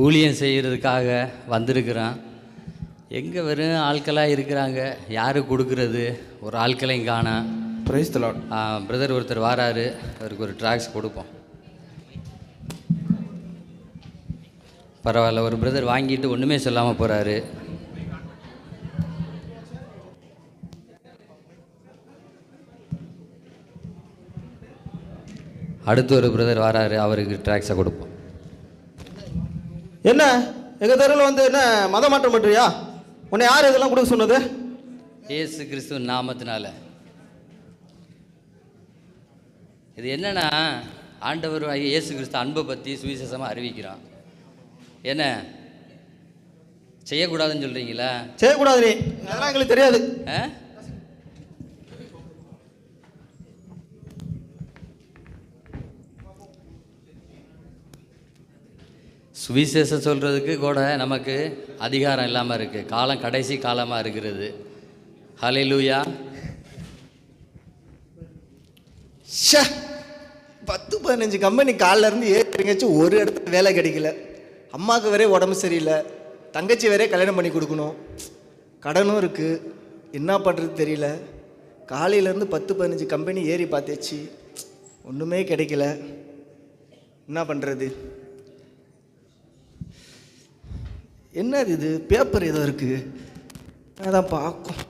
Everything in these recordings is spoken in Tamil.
ஊழியம் செய்கிறதுக்காக வந்திருக்கிறோம் எங்கே வெறும் ஆட்களாக இருக்கிறாங்க. யாரு கொடுக்கறது? ஒரு ஆட்களையும் காணோம் பிரைஸ் தலாட் பிரதர் ஒருத்தர் வாராரு. அவருக்கு ஒரு ட்ராக்ஸ் கொடுப்போம். பரவாயில்ல ஒரு பிரதர் வாங்கிட்டு ஒன்றுமே சொல்லாமல் போகிறாரு அடுத்து ஒரு பிரதர் வராரு. அவருக்கு ட்ராக்ஸை கொடுப்போம். என்ன? எங்கள் தெருவில் வந்து என்ன மத மாற்றம் பண்ணுறியா உன்னை யார் இதெல்லாம் கொடுக்க சொன்னது? இயேசு கிறிஸ்துவ நாமத்தினால. இது என்னன்னா ஆண்டவர் இயேசு கிறிஸ்து அன்பை பற்றி சுவிசேஷமாக அறிவிக்கிறான். என்ன? செய்யக்கூடாதுன்னு சொல்கிறீங்களா செய்யக்கூடாது அதெல்லாம் எங்களுக்கு தெரியாது. ஆ? சுவிசேஷம் சொல்கிறதுக்கு கூட நமக்கு அதிகாரம் இல்லாமல் இருக்குது காலம் கடைசி காலமாக இருக்கிறது. ஹலே லூயா ஷே பத்து பதினஞ்சு கம்பெனி காலில் இருந்து ஏறிங்கச்சு ஒரு இடத்துல வேலை கிடைக்கல. அம்மாவுக்கு வேறே உடம்பு சரியில்லை. தங்கச்சி வேறே கல்யாணம் பண்ணி கொடுக்கணும். கடனும் இருக்குது என்ன பண்ணுறது தெரியல. காலையிலேருந்து பத்து பதினஞ்சு கம்பெனி ஏறி பார்த்தாச்சு. ஒன்றுமே கிடைக்கல. என்ன பண்ணுறது என்னது இது? பேப்பர் ஏதோ இருக்குது அதான் பார்க்கும்.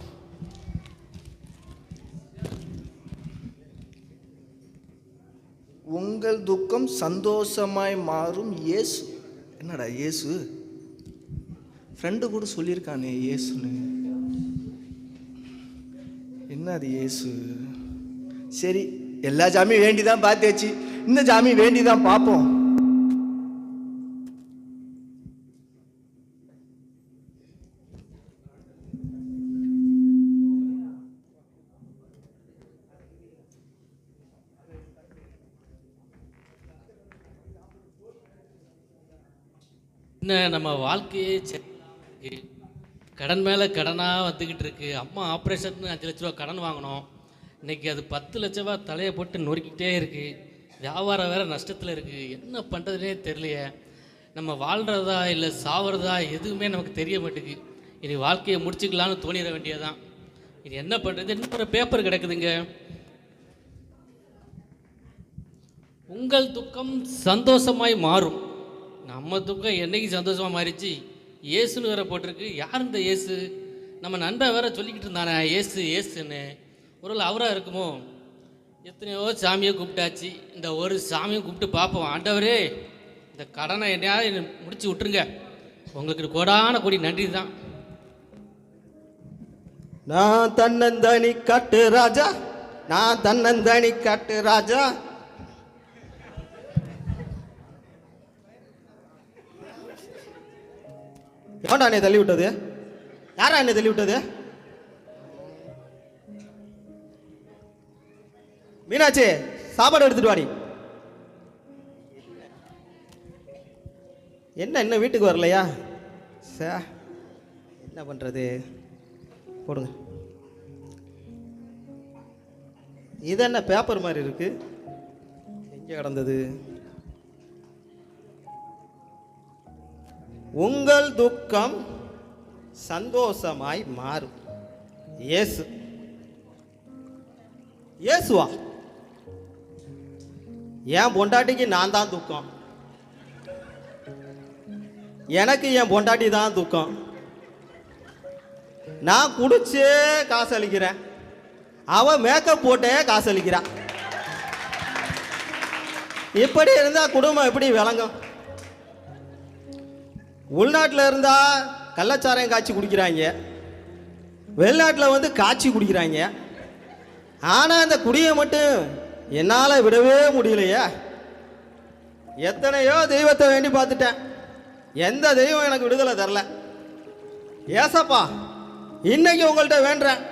உங்கள் துக்கம் சந்தோஷமாய் மாறும் இயேசு. என்னடா இயேசு? ஃப்ரெண்டு கூட சொல்லியிருக்கானே இயேசுன்னு. என்ன அது இயேசு? சரி எல்லா ஜாமியும் வேண்டி தான் பார்த்தாச்சு. இந்த ஜாமி வேண்டி தான் பார்ப்போம். என்ன நம்ம வாழ்க்கையே சரி கடன் மேலே கடனாக வந்துக்கிட்டு இருக்கு. அம்மா ஆப்ரேஷன் அஞ்சு லட்ச ரூபா கடன் வாங்கினோம். இன்னைக்கு அது பத்து லட்ச ரூபா தலையை போட்டு நொறுக்கிட்டே இருக்குது வியாபாரம் வேறு நஷ்டத்தில் இருக்குது என்ன பண்ணுறதுனே தெரியலையே. நம்ம வாழ்கிறதா இல்லை சாவறதா எதுவுமே நமக்கு தெரிய மாட்டேங்குது. இனி வாழ்க்கையை முடிச்சுக்கலான்னு தோணிட வேண்டியதான் இது என்ன பண்ணுறது இன்னொரு பேப்பர் கிடக்குதுங்க. உங்கள் துக்கம் சந்தோஷமாய் மாறும். நம்ம துக்கம் என்னைக்கு சந்தோஷமாக மாறிச்சு? ஏசுன்னு வேற போட்டிருக்கு. யார் இந்த ஏசு நம்ம நண்பன் வேற சொல்லிக்கிட்டு இருந்தானே ஏசு ஏசுன்னு ஒரு அவராக இருக்குமோ? எத்தனையோ சாமியை கூப்பிட்டாச்சு இந்த ஒரு சாமியை கூப்பிட்டு பார்ப்போம். ஆண்டவரே இந்த கடனை என்னையாவது என்னை முடிச்சு விட்டுருங்க. உங்களுக்கு கோடான கோடி நன்றி தான். நான் தன்னந்தனி காட்டு ராஜா. நான் தன்னந்தனி காட்டு ராஜா. எவன்டா என்னை தள்ளி விட்டது யாரா என்னை தள்ளி விட்டது மீனாட்சி சாப்பாடு எடுத்துட்டு வாடி. என்ன இன்னும் வீட்டுக்கு வரலையா? சே என்ன பண்ணுறது போடுங்க. இது என்ன பேப்பர் மாதிரி இருக்குது எங்கே கிடந்தது? உங்கள் துக்கம் சந்தோஷமாய் மாறும். இயேசு. இயேசுவா? என் பொண்டாட்டிக்கு நான் தான் துக்கம். எனக்கு என் பொண்டாட்டி தான் துக்கம். நான் குடிச்சே காசு அளிக்கிறேன் அவ மேக்கப் போட்டே காசு அளிக்கிறான் இப்படி இருந்தா குடும்பம் எப்படி விளங்கும்? உள்நாட்டில் இருந்தால் கள்ளச்சாராயம் காய்ச்சி குடிக்கிறாங்க. வெளிநாட்டில் வந்து காய்ச்சி குடிக்கிறாங்க. ஆனால் அந்த குடியை மட்டும் என்னால் விடவே முடியலையே. எத்தனையோ தெய்வத்தை வேண்டி பார்த்துட்டேன். எந்த தெய்வம் எனக்கு விடுதலை தரல. ஏசப்பா இன்னைக்கு உங்கள்கிட்ட வேண்டுறேன்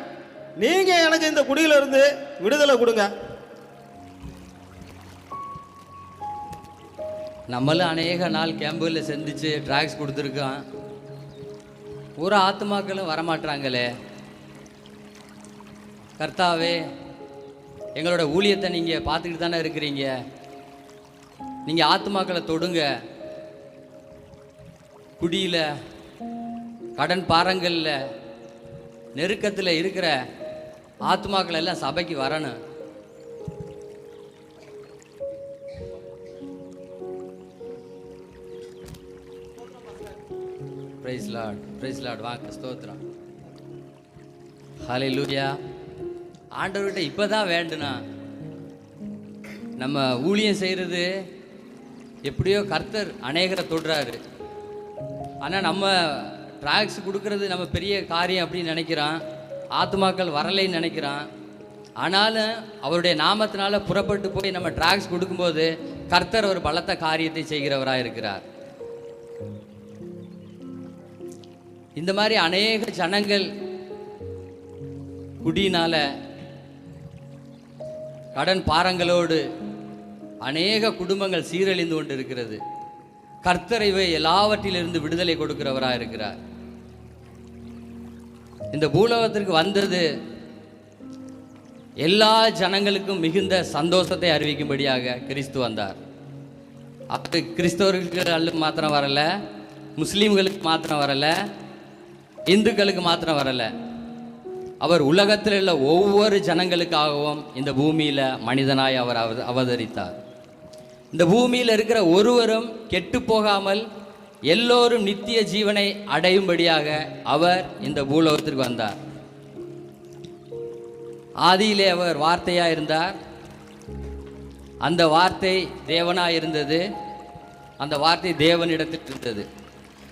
நீங்கள் எனக்கு இந்த குடியிலிருந்து விடுதலை கொடுங்க. நம்மளும் அநேக நாள் கேம்புகளில் சந்திச்சு ட்ராக்ஸ் கொடுத்துருக்கோம். ஒரு ஆத்மாக்களும் வரமாட்டாங்களே கர்த்தாவே எங்களோட ஊழியத்தை நீங்கள் பார்த்துக்கிட்டு தானே இருக்கிறீங்க. நீங்கள் ஆத்மாக்களை தொடுங்க. குடியில் கடன் பாரங்களில் நெருக்கத்தில் இருக்கிற ஆத்மாக்கள் எல்லாம் சபைக்கு வரணும். பிரைஸ் லார்ட் பிரைஸ் லார்ட் வாங்க ஹலோ லூரியா ஆண்டவர்கிட்ட இப்போ தான் வேண்டுனா நம்ம ஊழியம் செய்கிறது எப்படியோ கர்த்தர் அநேகரை தொடுறாரு. ஆனால் நம்ம ட்ராக்ஸ் கொடுக்கறது நம்ம பெரிய காரியம் அப்படின்னு நினைக்கிறான். ஆத்மாக்கள் வரலைன்னு நினைக்கிறான். ஆனாலும் அவருடைய நாமத்தினால புறப்பட்டு போய் நம்ம ட்ராக்ஸ் கொடுக்கும்போது கர்த்தர் ஒரு பலத்த காரியத்தை செய்கிறவராக இருக்கிறார். இந்த மாதிரி அநேக ஜனங்கள் குடியினால கடன் பாரங்களோடு அநேக குடும்பங்கள் சீரழிந்து கொண்டு இருக்கிறது கர்த்தரைவை எல்லாவற்றிலிருந்து விடுதலை கொடுக்கிறவராக இருக்கிறார். இந்த பூலோகத்திற்கு வந்தது எல்லா ஜனங்களுக்கும் மிகுந்த சந்தோஷத்தை அறிவிக்கும்படியாக கிறிஸ்து வந்தார். அது கிறிஸ்தவர்களுக்கு மாத்திரம் வரல முஸ்லீம்களுக்கு மாத்திரம் வரல இந்துக்களுக்கு மாத்திரம் வரல. அவர் உலகத்தில் உள்ள ஒவ்வொரு ஜனங்களுக்காகவும் இந்த பூமியில் மனிதனாய் அவர் அவ- அவதரித்தார். இந்த பூமியில் இருக்கிற ஒருவரும் கெட்டு போகாமல் எல்லோரும் நித்திய ஜீவனை அடையும்படியாக அவர் இந்த பூலோகத்திற்கு வந்தார். ஆதியிலே அவர் வார்த்தையாக இருந்தார். அந்த வார்த்தை தேவனாக இருந்தது. அந்த வார்த்தை தேவனிடத்தில் இருந்தது.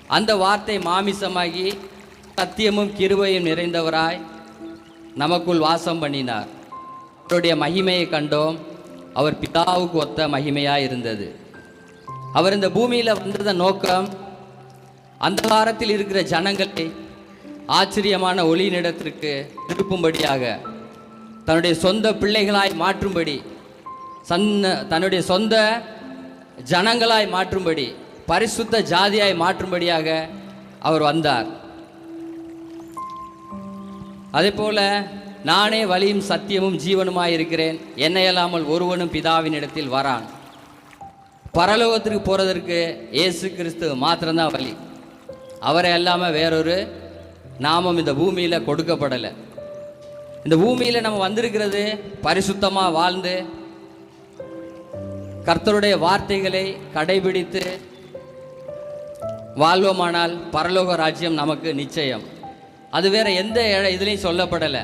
அந்த வார்த்தை மாமிசமாகி சத்தியமும் கிருபையும் நிறைந்தவராய் நமக்குள் வாசம் பண்ணினார். அவருடைய மகிமையை கண்டோம். அவர் பிதாவுக்கு ஒத்த மகிமையாக இருந்தது. அவர் இந்த பூமியில் வந்ததன் நோக்கம் அந்த காலத்தில் இருக்கிற ஜனங்களை ஆச்சரியமான ஒளியினிடத்திற்கு திருப்பும்படியாக தன்னுடைய சொந்த பிள்ளைகளாய் மாற்றும்படி சன்ன தன்னுடைய சொந்த ஜனங்களாய் மாற்றும்படி பரிசுத்த ஜாதியாய் மாற்றும்படியாக அவர் வந்தார். அதே போல நானே வழியும் சத்தியமும் ஜீவனுமாய் இருக்கிறேன் என்னை அல்லாமல் ஒருவனும் பிதாவின் இடத்தில் வரான். பரலோகத்திற்கு போகிறதற்கு இயேசு கிறிஸ்து மாத்திரம்தான் வழி. அவரை அல்லாமல் வேறொரு நாமம் இந்த பூமியில் கொடுக்கப்படலை. இந்த பூமியில் நம்ம வந்திருக்கிறது பரிசுத்தமாக வாழ்ந்து கர்த்தருடைய வார்த்தைகளை கடைபிடித்து வாழ்வோமானால் பரலோக ராஜ்யம் நமக்கு நிச்சயம். அது வேற எந்த இதுலையும் சொல்லப்படலை.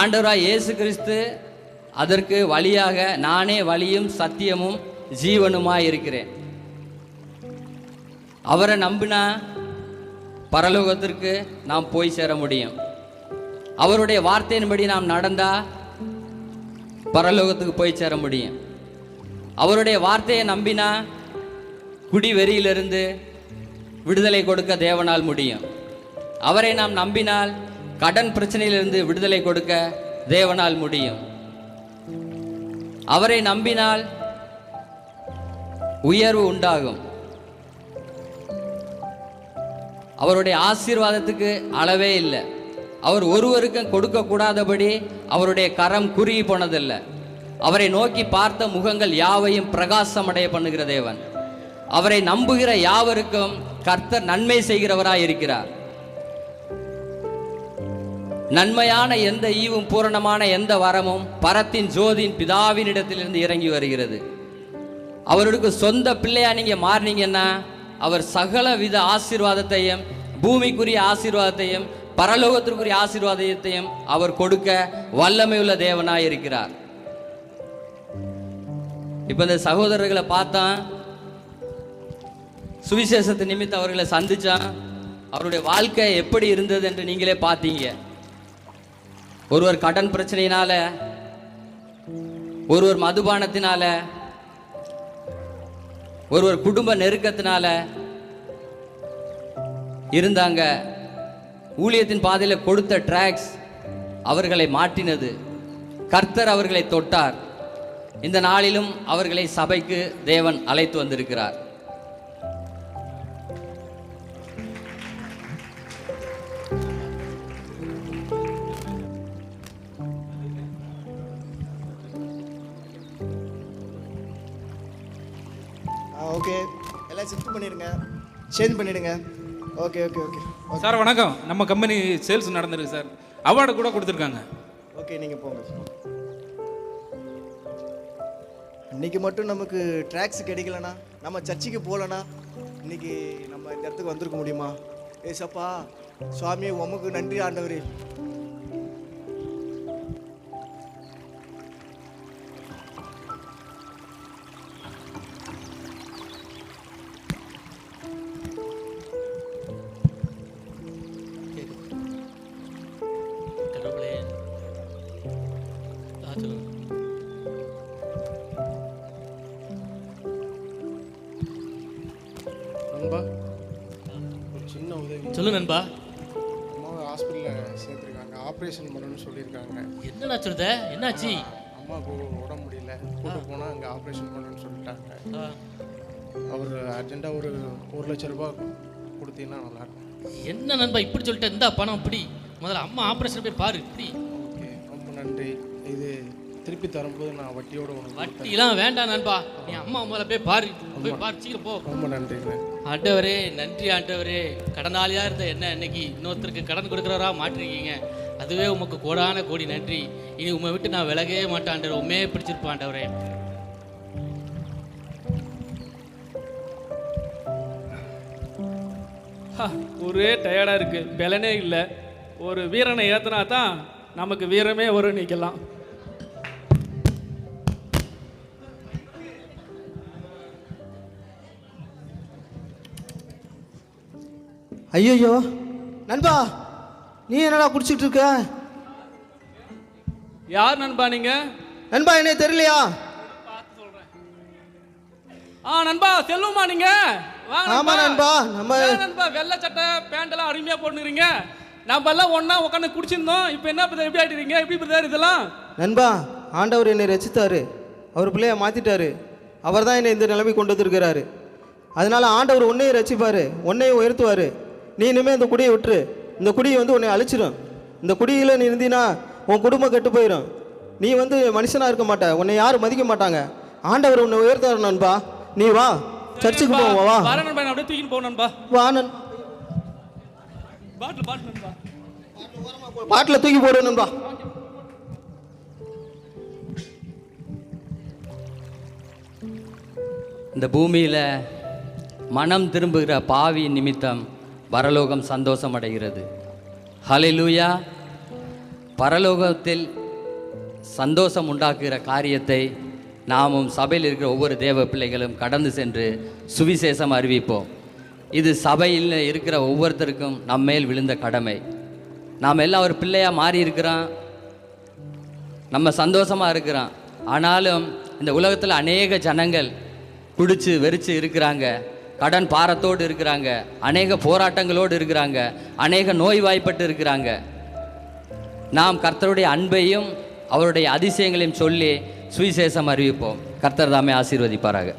ஆண்டவராக இயேசு கிறிஸ்து அதற்கு வழியாக நானே வழியும் சத்தியமும் ஜீவனுமாய் இருக்கிறேன். அவரை நம்பினா பரலோகத்திற்கு நாம் போய் சேர முடியும். அவருடைய வார்த்தையின்படி நாம் நடந்தா பரலோகத்துக்கு போய் சேர முடியும். அவருடைய வார்த்தையை நம்பினா குடி வெறியிலிருந்து விடுதலை கொடுக்க தேவனால் முடியும். அவரை நாம் நம்பினால் கடன் பிரச்சனையிலிருந்து விடுதலை கொடுக்க தேவனால் முடியும். அவரை நம்பினால் உயர்வு உண்டாகும். அவருடைய ஆசீர்வாதத்துக்கு அளவே இல்லை. அவர் ஒருவருக்கும் கொடுக்கக்கூடாதபடி அவருடைய கரம் குறுகி போனதில்லை. அவரை நோக்கி பார்த்த முகங்கள் யாவையும் பிரகாசமடைய பண்ணுகிற தேவன். அவரை நம்புகிற யாவருக்கும் கர்த்தர் நன்மை செய்கிறவராய் இருக்கிறார் நன்மையான எந்த ஈவும் பூரணமான எந்த வரமும் பரத்தின் ஜோதியின் பிதாவினிடத்திலிருந்து இறங்கி வருகிறது. அவருக்கு சொந்த பிள்ளையா நீங்க மாறினீங்கன்னா அவர் சகல வித ஆசீர்வாதத்தையும் பூமிக்குரிய ஆசீர்வாதத்தையும் பரலோகத்திற்குரிய ஆசீர்வாதத்தையும் அவர் கொடுக்க வல்லமை உள்ள தேவனாய் இருக்கிறார். இப்ப இந்த சகோதரர்களை பார்த்தான். சுவிசேஷத்தை நிமித்தம் அவர்களை சந்தித்தான் அவருடைய வாழ்க்கை எப்படி இருந்தது என்று நீங்களே பார்த்தீங்க. ஒருவர் கடன் பிரச்சனையினால ஒருவர் மதுபானத்தினால ஒருவர் குடும்ப நெருக்கத்தினால இருந்தாங்க. ஊழியத்தின் பாதையில் கொடுத்த ட்ராக்ஸ் அவர்களை மாட்டினது கர்த்தர் அவர்களை தொட்டார். இந்த நாளிலும் அவர்களை சபைக்கு தேவன் அழைத்து வந்திருக்கிறார். சேஞ்ச் பண்ணிடுங்க. ஓகே ஓகே ஓகே சார் வணக்கம். நம்ம கம்பெனி சேல்ஸ் நடந்திருக்கு சார் அவார்டு கூட கொடுத்துருக்காங்க. ஓகே நீங்கள் போங்க இன்னைக்கு மட்டும் நமக்கு ட்ராக்ஸ் கிடைக்கலனா நம்ம சர்ச்சுக்கு போகலனா இன்னைக்கு நம்ம இந்த இடத்துக்கு வந்திருக்க முடியுமா? ஏசப்பா சுவாமி உமக்கு நன்றி ஆண்டவரே. ஆப்ரேஷன் பண்ணணும்னு சொல்லியிருக்காங்க. என்னடா சொல்லுத என்னாச்சு? அம்மாவுக்கு உடம்பு முடியல. கூட்டு போனால் அங்கே ஆப்ரேஷன் பண்ணணும்னு சொல்லிட்டாங்க. அவர் அர்ஜென்ட்டாக ஒரு ஒரு லட்ச ரூபாய் கொடுத்தீங்கன்னா நல்லாயிருக்கும். என்ன நண்பா இப்படி சொல்லிட்ட? இந்த பணம் இப்படி. முதல்ல அம்மா ஆப்ரேஷன் போய் பாரு இப்படி. ஓகே ரொம்ப நன்றி. இது திருப்பி தரும்போது நான் வட்டியோட உனக்கு. வட்டிலாம் வேண்டாம் நண்பா. நீ அம்மா முதல்ல போய் பாரு. போய் பாரு சீக்கிரம் போ. ரொம்ப நன்றிண்ணே ஆண்டவரே நன்றி ஆண்டவரே. கடனாளியா இருந்த என்ன இன்னைக்கு? இன்னொருத்தருக்கு கடன் கொடுக்குறவரா மாற்றிருக்கீங்க அதுவே உமக்கு கோடான கோடி நன்றி. இனி உம்மை விட்டு நான் விலகவே மாட்டேன் ஆண்டவர் உண்மையே பிடிச்சிருப்பேன் ஆண்டவரே ஹா, ஒரே டயர்டாக இருக்குது பலனே இல்லை. ஒரு வீரனை ஏற்றினா தான் நமக்கு வீரமே வரும் நிற்கலாம் ஐயோ நண்பா! நீ என்னடா குடிச்சிட்டு இருக்க? யார் நண்பா நீங்கள் நண்பா என்ன தெரியலையா? ஆ நண்பா செல்லுமா வாங்க ஆமா நண்பா. நம்ம நண்பா வெள்ளை சட்டை பேண்ட் எல்லாம் அருமையாக போட்டுக்கிறீங்க. நம்ம எல்லாம் ஒன்றா உட்காந்து குடிச்சிருந்தோம். இப்போ என்ன பிரதர் எப்படி ஆயிட்டீங்க? எப்படி பிரதர் இதெல்லாம்? நண்பா ஆண்டவர் என்னை ரசித்தாரு. அவர் பிள்ளைய மாற்றிட்டாரு அவர் தான் என்னை இந்த நிலைமை கொண்டு வந்திருக்கிறாரு. அதனால ஆண்டவர் உன்னையும் ரசிப்பார். உன்னையும் உயர்த்துவார். நீ இனிமேல் இந்த குடியை விட்டுரு. இந்த குடியை வந்து உன்னை அழிச்சிடும் இந்த குடியில் நீ இருந்தீன்னா உன் குடும்பம் கெட்டு போயிடும் நீ வந்து மனுஷனாக இருக்க மாட்ட. உன்னை யாரும் மதிக்க மாட்டாங்க. ஆண்டவர் உன்னை உயர்த்தாரு நண்பா. நீ வா. சர்ச்சுக்கு போவோம் வா. வர நண்பா. நான் அப்படியே தூக்கிட்டு போகணும் நண்பா. வா நண். பாட்டில் பாட்டில் நண்பா. பாட்டில் தூக்கி போடு நண்பா. இந்த பூமியில் மனம் திரும்புகிற பாவி நிமித்தம் பரலோகம் சந்தோஷம் அடைகிறது ஹலிலூயா பரலோகத்தில் சந்தோஷம் உண்டாக்குகிற காரியத்தை நாமும் சபையில் இருக்கிற ஒவ்வொரு தேவ பிள்ளைகளும் கடந்து சென்று சுவிசேஷம் அறிவிப்போம். இது சபையில் இருக்கிற ஒவ்வொருத்தருக்கும் நம்மேல் விழுந்த கடமை. நாம் எல்லாம் ஒரு பிள்ளையாக மாறி இருக்கிறோம். நம்ம சந்தோஷமாக இருக்கிறோம். ஆனாலும் இந்த உலகத்தில் அநேக ஜனங்கள் குடித்து வெறிச்சு இருக்கிறாங்க. கடன் பாரத்தோடு இருக்கிறாங்க அநேக போராட்டங்களோடு இருக்கிறாங்க அநேக நோய்வாய்ப்பட்டு இருக்கிறாங்க. நாம் கர்த்தருடைய அன்பையும் அவருடைய அதிசயங்களையும் சொல்லி சுவிசேஷம் அறிவிப்போம். கர்த்தர் தாமே ஆசீர்வதிப்பாராக.